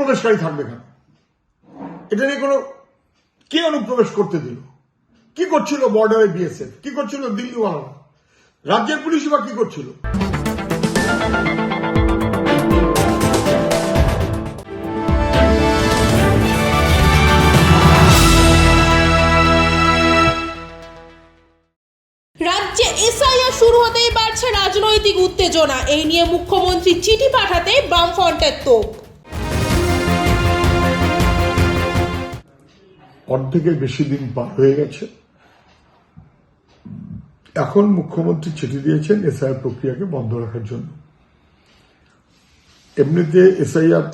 অনুপ্রবেশকারী থাকবে কেন? এটা নিয়ে কোনো কে অনুপ্রবেশ করতে দিল? কি করছিল বর্ডারে বিএসএফ কি করছিল দিল্লিওয়ালারা? রাজ্যের পুলিশ বা কি করছিল? রাজ্যে এসআইআর শুরু হতেই বাড়ছে রাজনৈতিক উত্তেজনা। এই নিয়ে মুখ্যমন্ত্রী চিঠি পাঠাতে বামফ্রন্টের তোপ। অর্ধেকের বেশি দিন পার হয়ে গেছে। এখন মুখ্যমন্ত্রী চিঠি দিয়েছেন এসআইআর প্রক্রিয়াকে বন্ধ রাখার জন্য। এমনিতে এসআইআর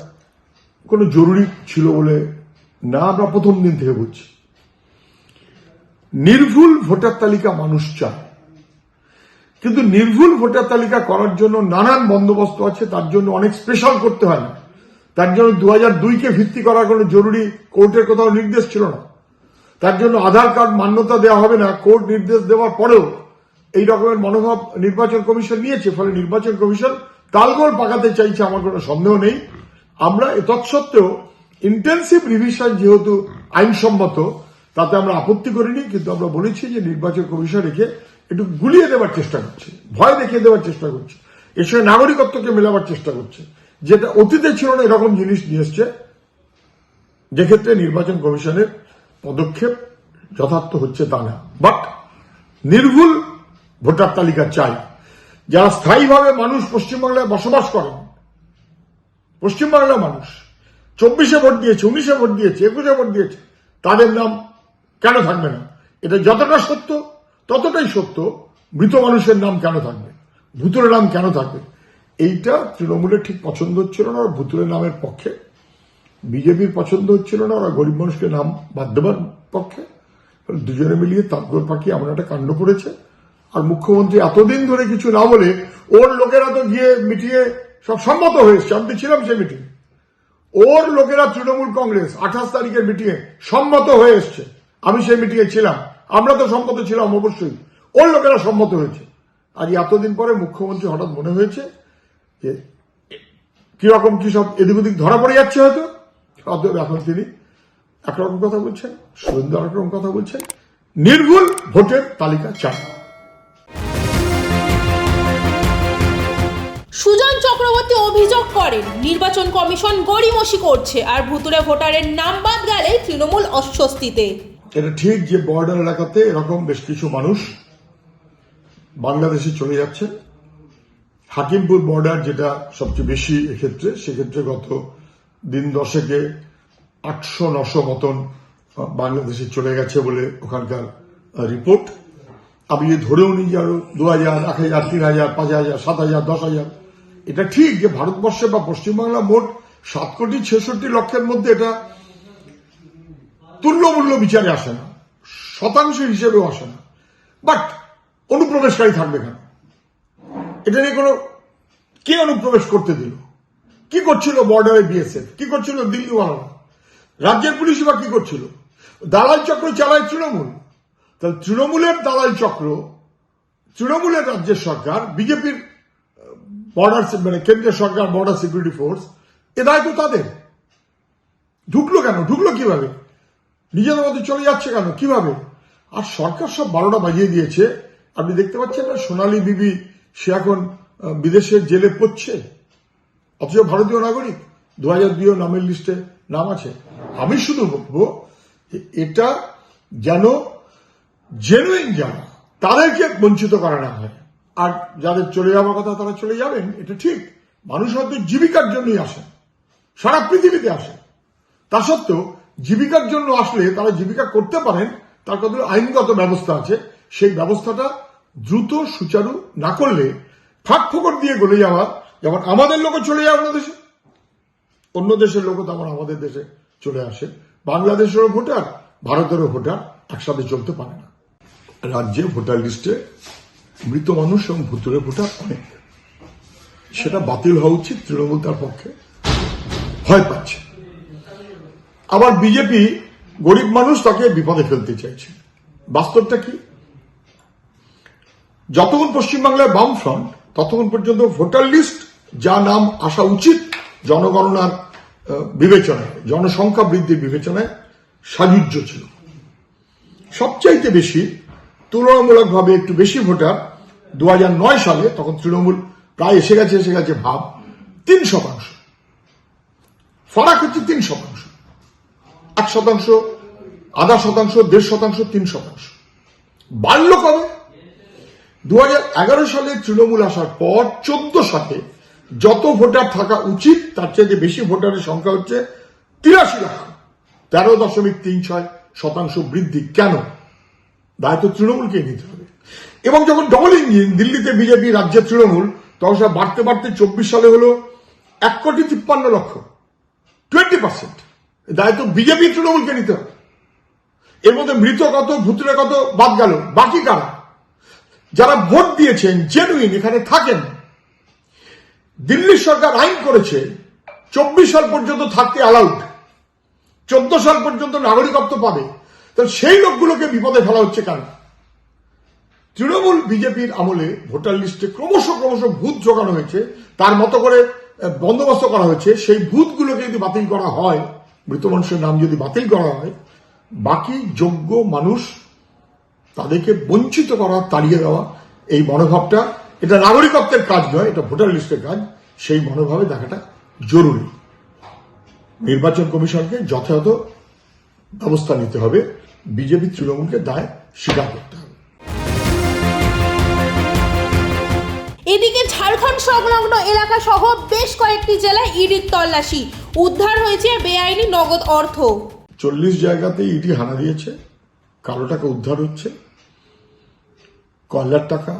কোনো জরুরি ছিল বলে না আমরা প্রথম দিন থেকে বুঝছি। নির্ভুল ভোটার তালিকা মানুষ চায়। কিন্তু নির্ভুল ভোটার তালিকা করার জন্য নানান বন্দোবস্ত আছে, তার জন্য অনেক স্পেশাল করতে হয় না। তার জন্য দু হাজার দুইকে ভিত্তি করার কোনো জরুরি কোর্টের কোথাও নির্দেশ ছিল না। তার জন্য আধার কার্ড মান্যতা দেওয়া হবে না, কোর্ট নির্দেশ দেওয়ার পরেও এই রকমের মনোভাব নির্বাচন কমিশন নিয়েছে, ফলে নির্বাচন কমিশন তালগোল পাকাতে চাইছে আমার কোনো সন্দেহ নেই। আমরা তৎসত্ত্বেও ইন্টেন্সিভ রিভিশন যেহেতু আইনসম্মত, তাতে আমরা আপত্তি করিনি, কিন্তু আমরা বলেছি যে নির্বাচন কমিশন একে একটু গুলিয়ে দেওয়ার চেষ্টা করছে, ভয় দেখিয়ে দেওয়ার চেষ্টা করছে, এর সঙ্গে নাগরিকত্বকে মেলাবার চেষ্টা করছে, যেটা অতীতে ছিল না, এরকম জিনিস নিয়ে এসছে। যেক্ষেত্রে নির্বাচন কমিশনের পদক্ষেপ যথার্থ হচ্ছে তা না। বাট নির্ভুল ভোটার তালিকা চাই। যারা স্থায়ীভাবে মানুষ পশ্চিমবাংলায় বসবাস করেন, পশ্চিমবাংলার মানুষ, চব্বিশে ভোট দিয়েছে, উনিশে ভোট দিয়েছে, একুশে ভোট দিয়েছে, তাদের নাম কেন থাকবে না? এটা যতটা সত্য, ততটাই সত্য মৃত মানুষের নাম কেন থাকবে? ভুতুরের নাম কেন থাকবে? এইটা তৃণমূলের ঠিক পছন্দ হচ্ছিল না ভুতুরের নামের পক্ষে বিজেপির পছন্দ হচ্ছিল না, ওরা গরিব মানুষকে নাম বাদ দেবার পক্ষে। দুজনে মিলিয়ে তাপগর পাখি এমন একটা কাণ্ড করেছে। আর মুখ্যমন্ত্রী এতদিন ধরে কিছু না বলে ওর লোকেরা তো গিয়ে মিটিয়ে সব সম্মত হয়েছে আমি ছিলাম সে মিটিং। ওর লোকেরা তৃণমূল কংগ্রেস আঠাশ তারিখের মিটিংয়ে সম্মত হয়ে এসছে, আমি সেই মিটিংয়ে ছিলাম, আমরা তো সম্মত ছিলাম অবশ্যই, ওর লোকেরা সম্মত হয়েছে। আজ এতদিন পরে মুখ্যমন্ত্রী হঠাৎ মনে হয়েছে যে কীরকম কি সব এদিক ওদিক ধরা পড়ে যাচ্ছে হয়তো? অতএব এখন তিনি একরকম কথা বলছেন শুভেন্দু একরকম কথা বলছেন নির্ভুল ভোটের তালিকা চান। সুজন চক্রবর্তী অভিযোগ করেন নির্বাচন কমিশন গড়িমসি করছে আর ভুতুরে ভোটারের নাম বাদ গেলে তৃণমূল অস্বস্তিতে। এটা ঠিক যে বর্ডার এলাকাতে এরকম বেশ কিছু মানুষ বাংলাদেশে চলে যাচ্ছে হাকিমপুর বর্ডার যেটা সবচেয়ে বেশি এক্ষেত্রে সেক্ষেত্রে গত দিন দশেকে আটশো, নশো মতন বাংলাদেশে চলে গেছে বলে ওখানকার রিপোর্ট। আমি ধরেও নিই আরও দু হাজার এক হাজার তিন হাজার পাঁচ হাজার সাত হাজার দশ হাজার এটা ঠিক যে ভারতবর্ষে বা পশ্চিমবাংলা মোট সাত কোটি ছেষট্টি লক্ষের মধ্যে এটা তুল্যমূল্য বিচারে আসে না, শতাংশ হিসেবেও আসে না। বাট অনুপ্রবেশকারী থাকবে কেন? এটা নিয়ে কোনো কে অনুপ্রবেশ করতে দিল? কি করছিল বর্ডারে বিএসএফ কি করছিল দিল্লিওয়ালারা রাজ্যের পুলিশ বা কি করছিল? দালাল চক্র চালায় তৃণমূল। তাহলে তৃণমূলের দালাল চক্র, তৃণমূলের রাজ্যের সরকার, বিজেপির বর্ডার মানে কেন্দ্রীয় সরকার বর্ডার সিকিউরিটি ফোর্স এ দায়িত্ব তাদের। ঢুকলো কেন? ঢুকলো কীভাবে? নিজেদের মধ্যে চলে যাচ্ছে কেন? কীভাবে? আর সরকার সব বারোটা বাজিয়ে দিয়েছে। আপনি দেখতে পাচ্ছেন না, সোনালী বিবি সে এখন বিদেশের জেলে পড়ছে। অথচ ভারতীয় নাগরিক দু হাজার দুই নামের লিস্টে নাম আছে। আমি শুধু বলব এটা যেন জেনুইন যারা তাদেরকে বঞ্চিত করা না হয়। আর যাদের চলে যাওয়ার কথা তারা চলে যাবেন, এটা ঠিক। মানুষ হয়তো জীবিকার জন্যই আসে, সারা পৃথিবীতে আসে। তা সত্ত্বেও জীবিকার জন্য আসলে তারা জীবিকা করতে পারেন, তার কত আইনগত ব্যবস্থা আছে, সেই ব্যবস্থাটা দ্রুত সুচারু না করলে ফাঁক ফোকর দিয়ে গলে যাওয়া যেমন আমাদের লোকও চলে যায় অন্য দেশে, অন্য দেশের লোকও তেমন আমাদের দেশে চলে আসে। বাংলাদেশেরও ভোটার, ভারতেরও ভোটার একসাথে চলতে পারে না। রাজ্যে ভোটার লিস্টে মৃত মানুষ এবং ভুতুরে ভোটার অনেক। সেটা বাতিল হওয়া উচিত তৃণমূল তার পক্ষে। ভয় পাচ্ছে। আবার বিজেপি গরিব মানুষ তাকে বিপদে ফেলতে চাইছে। বাস্তবটা কি? যতক্ষণ পশ্চিমবাংলায় বাম ফ্রন্ট ততক্ষণ পর্যন্ত ভোটার লিস্ট যা নাম আসা উচিত জনগণনার বিবেচনায়, জনসংখ্যা বৃদ্ধির বিবেচনায় সাজুজ্য ছিল। সবচাইতে বেশি তুলনামূলকভাবে একটু বেশি ভোটার দু সালে, তখন তৃণমূল প্রায় এসে গেছে এসে গেছে ভাব, তিন শতাংশ। ফারাক হচ্ছে তিন শতাংশ। এক শতাংশ, আধা শতাংশ, দেড় শতাংশ, তিন শতাংশ। বাড়ল কবে? দু হাজার এগারো সালে তৃণমূল আসার পর চোদ্দ সালে যত ভোটার থাকা উচিত, তার চাইতে বেশি ভোটারের সংখ্যা হচ্ছে তিরাশি লাখ তেরো দশমিক তিন ছয় শতাংশ বৃদ্ধি। কেন? দায়িত্ব তৃণমূলকে নিতে হবে। এবং যখন ডবল ইঞ্জিন দিল্লিতে বিজেপি রাজ্যে তৃণমূল, তখন সব বাড়তে বাড়তে চব্বিশ সালে হলো এক কোটি তিপ্পান্ন লক্ষ। টোয়েন্টি পার্সেন্ট দায়িত্ব বিজেপি তৃণমূলকে নিতে হবে। এর মধ্যে মৃত কত ভূতরে কত, বাদ গেল। বাকি কারা? যারা ভোট দিয়েছেন জেনুইন এখানে থাকেন। দিল্লি সরকার আইন করেছে, চব্বিশ সাল পর্যন্ত থাকতে অ্যালাউড চোদ্দ সাল পর্যন্ত নাগরিকত্ব পাবে। তো সেই লোকগুলোকে বিপদে ফেলা হচ্ছে কেন? তৃণমূল বিজেপির আমলে ভোটার লিস্টে ক্রমশ ক্রমশ ভূত জোগানো হয়েছে। তার মতো করে বন্দোবস্ত করা হয়েছে। সেই ভূতগুলোকে যদি বাতিল করা হয়, মৃত মানুষের নাম যদি বাতিল করা হয়, বাকি যোগ্য মানুষ তাদেরকে বঞ্চিত করা, তাড়িয়ে দেওয়া, এই মনোভাবটা এটা নাগরিকত্বের কাজ নয় এটা ভোটার লিস্টের কাজ। সেই মনোভাবে দেখাটা জরুরি। নির্বাচন কমিশনকে যথাযথ ব্যবস্থা নিতে হবে। বিজেপি তৃণমূলকে দায় স্বীকার করতে হবে। এদিকে ঝাড়খণ্ড সংলগ্ন এলাকা সহ বেশ কয়েকটি জেলায় ইডির তল্লাশি। উদ্ধার হয়েছে বেআইনি নগদ অর্থ। চল্লিশ জায়গাতে ইডি হানা দিয়েছে। কালো টাকা উদ্ধার হচ্ছে। কয়লার টাকা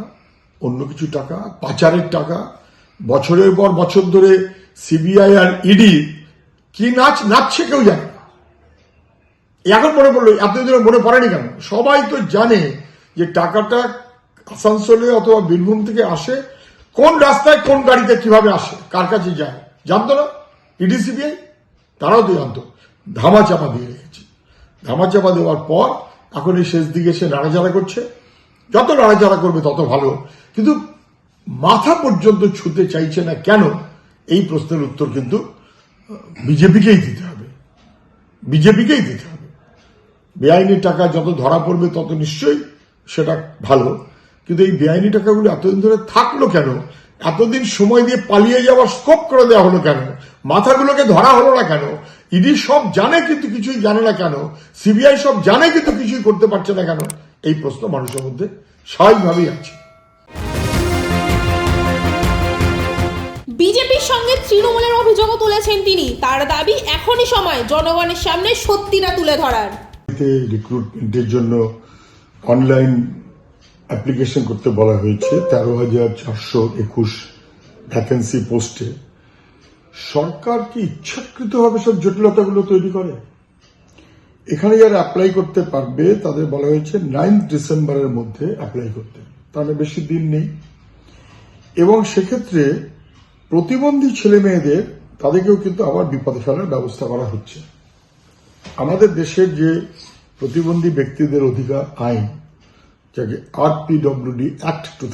অন্য কিছু টাকা, পাচারের টাকা। বছরের পর বছর ধরে সিবিআই আর ইডি কি নাচ নাচছে কেউ জানে এখন মনে পড়ল এতদিন মনে পড়েনি কেন? সবাই তো জানে যে টাকাটা আসানসোলে অথবা বীরভূম থেকে আসে, কোন রাস্তায় কোন গাড়িতে কীভাবে আসে, কার কাছে যায়। জানতো না? ইডি সিবিআই তারাও তো জানতো। ধামা চাপা দিয়ে রেখেছে ধামা চাপা দেওয়ার পর এখন এই শেষ দিকে সে নাড়াচাড়া করছে। যত নাড়াচাড়া করবে তত ভালো। কিন্তু মাথা পর্যন্ত ছুতে চাইছে না কেন? এই প্রশ্নের উত্তর কিন্তু বিজেপিকেই দিতে হবে। বিজেপিকেই দিতে হবে। বেআইনি টাকা যত ধরা পড়বে তত নিশ্চয়ই সেটা ভালো। কিন্তু এই বেআইনি টাকাগুলো এতদিন ধরে থাকল কেন? এতদিন সময় দিয়ে পালিয়ে যাওয়ার স্কোপ করে দেওয়া হলো কেন? মাথাগুলোকে ধরা হলো না কেন? ইডি সব জানে কিন্তু কিছুই জানে না কেন? সিবিআই সব জানে কিন্তু কিছুই করতে পারছে না কেন? এই প্রশ্ন মানুষের মধ্যে স্বাভাবিকভাবেই আছে। বিজেপির সঙ্গে তৃণমূলের অভিযোগও তুলেছেন তিনি। তার দাবি, এখনই সময় জনগণের সামনে সত্যিটা তুলে ধরার। রিক্রুটমেন্টের জন্য অনলাইন অ্যাপ্লিকেশন করতে বলা হয়েছে। তেরো হাজার চারশো একুশ ভ্যাকেন্সি পোস্টে সরকার কি ইচ্ছাকৃতভাবে সব জটিলতাগুলো তৈরি করে? এখানে যারা অ্যাপ্লাই করতে পারবে, তাদের বলা হয়েছে নাইন্থ ডিসেম্বরের মধ্যে অ্যাপ্লাই করতে। তাহলে বেশি দিন নেই। এবং সেক্ষেত্রে প্রতিবন্ধী ছেলে মেয়েদের, তাদেরকেও কিন্তু আবার বিপদে ফেলার ব্যবস্থা করা হচ্ছে। আমাদের দেশের যে প্রতিবন্ধী ব্যক্তিদের অধিকার আইন, যাকে আরপিডব্লিউডি অ্যাক্ট টু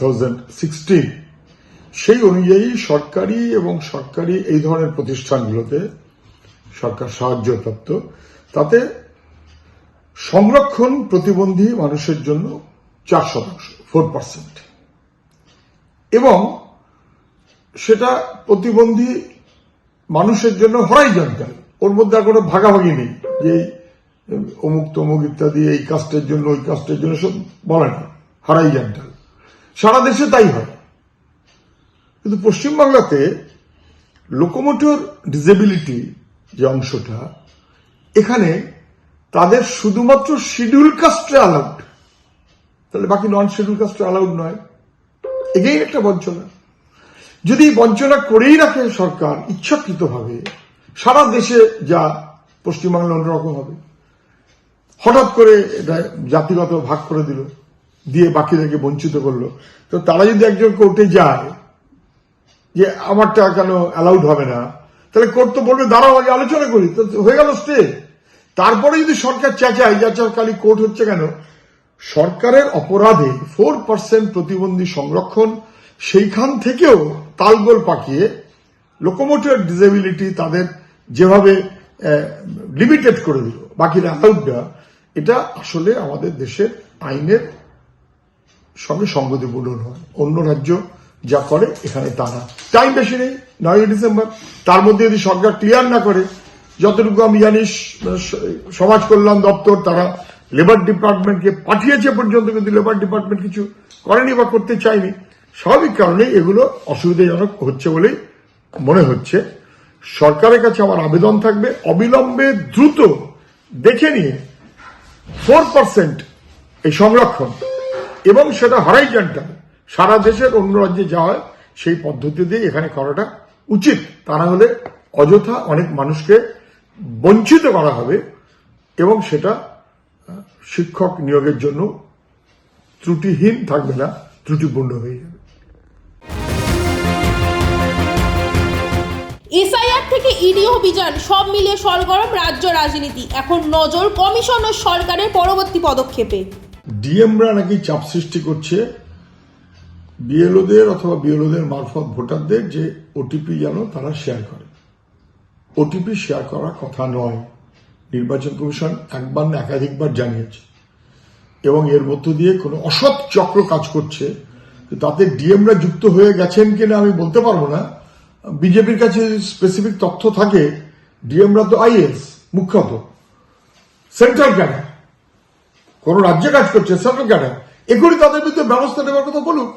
সেই অনুযায়ী সরকারি এবং সরকারি এই ধরনের প্রতিষ্ঠানগুলোতে সরকার সাহায্যপ্রাপ্ত, তাতে সংরক্ষণ প্রতিবন্ধী মানুষের জন্য চার শতাংশ ফোর পার্সেন্ট এবং সেটা প্রতিবন্ধী মানুষের জন্য হরাই হরাইজন্টাল ওর মধ্যে আর কোনো ভাগাভাগি নেই যে অমুক তমুক ইত্যাদি, এই কাস্টের জন্য, ওই কাস্টের জন্য সব বলে না। হারাই হরাইজন্টাল সারা দেশে তাই হয়। কিন্তু পশ্চিমবাংলাতে লোকোমোটর ডিসেবিলিটি যে অংশটা, এখানে তাদের শুধুমাত্র শিডিউল কাস্টে অ্যালাউড তাহলে বাকি নন শিডিউল কাস্টে অ্যালাউড নয়। এগেই একটা বঞ্চনা। যদি বঞ্চনা করেই রাখে সরকার ইচ্ছাকৃতভাবে, সারা দেশে যা পশ্চিমবাংলা অন্যরকম হবে। হঠাৎ করে এটা জাতিগত ভাগ করে দিল, দিয়ে বাকিদেরকে বঞ্চিত করল। তো তারা যদি একজন কোর্টে যায়, যে আমারটা কেন অ্যালাউড হবে না, তাহলে কোর্ট তো বলবে, দাঁড়াও, আগে আলোচনা করি। তো হয়ে গেল স্টে তারপরে যদি সরকার চেঁচায়, যে আচ্ছা কোর্ট হচ্ছে কেন? সরকারের অপরাধে ফোর পার্সেন্ট প্রতিবন্ধী সংরক্ষণ সেইখান থেকেও তালগোল পাকিয়ে লোকোমোটিভ ডিসেবিলিটি তাদের যেভাবে লিমিটেড করে দিল আউট দেওয়া এটা আসলে আমাদের দেশের আইনের সঙ্গে সঙ্গতিপূর্ণ নয়। অন্য রাজ্য যা করে, এখানে তা না। টাইম বেশি নেই নয় ডিসেম্বর। তার মধ্যে যদি সরকার ক্লিয়ার না করে, যতটুকু আমি জানি সমাজ কল্যাণ দপ্তর তারা লেবার ডিপার্টমেন্টকে পাঠিয়েছে পর্যন্ত, কিন্তু লেবার ডিপার্টমেন্ট কিছু করেনি বা করতে চায়নি। স্বাভাবিক কারণে এগুলো অসুবিধাজনক হচ্ছে বলেই মনে হচ্ছে। সরকারের কাছে আমার আবেদন থাকবে, অবিলম্বে দ্রুত দেখে নিয়ে ফোর পার্সেন্ট এই সংরক্ষণ এবং সেটা হরাইজন্টাল সারা দেশের অন্য রাজ্যে যা সেই পদ্ধতি দিয়ে এখানে করাটা উচিত। তা না হলে অযথা অনেক মানুষকে বঞ্চিত করা হবে এবং সেটা শিক্ষক নিয়োগের জন্য ত্রুটিহীন থাকবে না, ত্রুটিপূর্ণ হয়ে যাবে। এসআইআর থেকে ইডি অভিযান, সব মিলিয়ে সরগরম রাজ্য রাজনীতি। এখন নজর কমিশন ও সরকারের পরবর্তী পদক্ষেপে। ডিএমরা নাকি চাপ সৃষ্টি করছে। বিএলওদের অথবা বিএলওদের মারফত ভোটারদের যে ওটিপি যেন তারা শেয়ার করে। ওটিপি শেয়ার করার কথা নয়। নির্বাচন কমিশন একবার না একাধিকবার জানিয়েছে। এবং এর মধ্য দিয়ে কোনো অসৎ চক্র কাজ করছে। তাতে ডিএমরা যুক্ত হয়ে গেছেন কিনা আমি বলতে পারব না। বিজেপির কাছে স্পেসিফিক তথ্য থাকে ডিএমরা তো আইএস, মুখ্যত। সেন্ট্রাল ক্যাডার কোন রাজ্যে কাজ করছে সেন্ট্রাল ক্যাডার এগুলি তাদের বিরুদ্ধে ব্যবস্থা নেওয়ার কথা বলুক।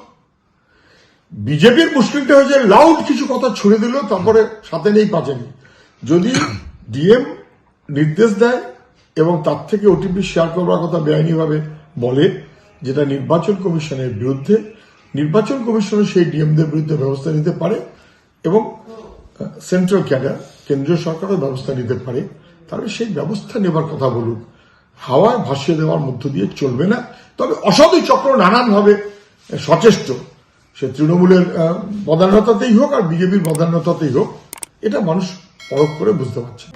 বিজেপির মুশকিলটা হয়েছে লাউড কিছু কথা ছুড়ে দিল, তারপরে সাথে নেই পাচে নেই যদি ডিএম নির্দেশ দেয়, এবং তার থেকে ওটিপি শেয়ার করবার কথা বেআইনিভাবে বলে, যেটা নির্বাচন কমিশনের বিরুদ্ধে, নির্বাচন কমিশন সেই ডিএমদের বিরুদ্ধে ব্যবস্থা নিতে পারে। এবং সেন্ট্রাল ক্যাডার কেন্দ্রীয় সরকারও ব্যবস্থা নিতে পারে, তাহলে সেই ব্যবস্থা নেবার কথা বলুক। হাওয়ায় ভাসিয়ে দেওয়ার মধ্য দিয়ে চলবে না। তবে অসাধু চক্র নানানভাবে সচেষ্ট। সে তৃণমূলের পদান্নতাতেই হোক আর বিজেপির প্রধানতাতেই হোক, এটা মানুষ পরখ করে বুঝতে পারছে।